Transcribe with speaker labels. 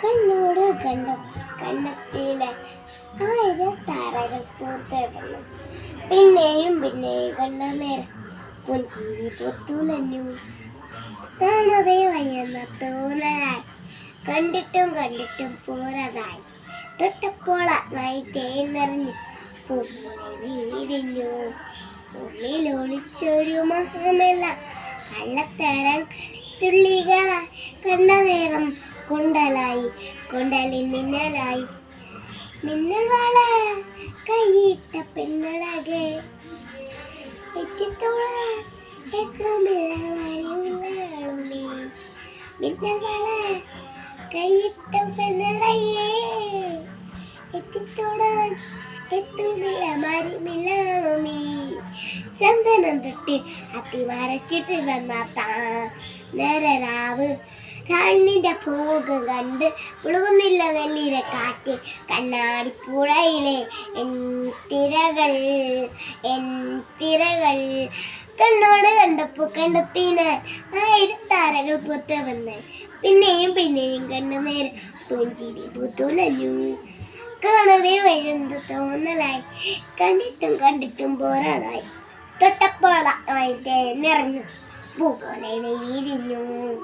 Speaker 1: കണ്ണോട് കണ്ട. കണ്ടെത്തിയിലെ ആയിരം താരകൾ പൂത്തിടന്നു പിന്നെയും പിന്നെയും കണ്ട നേരം പുഞ്ചിരി പൊത്തുലഞ്ഞു. കാണാതെ വയ്യെന്ന തോന്നലായി കണ്ടിട്ടും കണ്ടിട്ടും പോരതായി. തൊട്ടപ്പോൾ ആത്മായി തേൻ നിറഞ്ഞു. വിരിഞ്ഞു ഉള്ളിൽ ഒളിച്ചൊരു മഹമെല്ലാം കള്ളത്തരം തുള്ളികളായി. കണ്ട നേരം കൊണ്ടലായി കൊണ്ടലിൽ മിന്നലായി. മിന്നൽ വള കൈയിട്ട പിന്നളകെ ചന്ദനം തൊട്ട് അത്തി വരച്ചിട്ട് വന്നാത്ത നേരരാവ് കണ്ണിന്റെ പോകം കണ്ട് പുളുകുന്നില്ല വെള്ളിയിലെ കാറ്റ്. കണ്ണാടിപ്പുഴയിലെ എൻ തിരകൾ എൻ തിരകൾ. കണ്ണോട് കണ്ടപ്പോ ആയിരം താരകൾ പുത്ത വന്ന്. പിന്നെയും പിന്നെയും കണ്ണു നേരം പൂഞ്ചിരി പുത്തുലഞ്ഞു. കാണാതെ വരുന്നത് തോന്നലായി. കണ്ടിട്ടും കണ്ടിട്ടും പോരാതായി. തൊട്ടപ്പോളായി നിറഞ്ഞു. പൂ പോലെ വിരിഞ്ഞു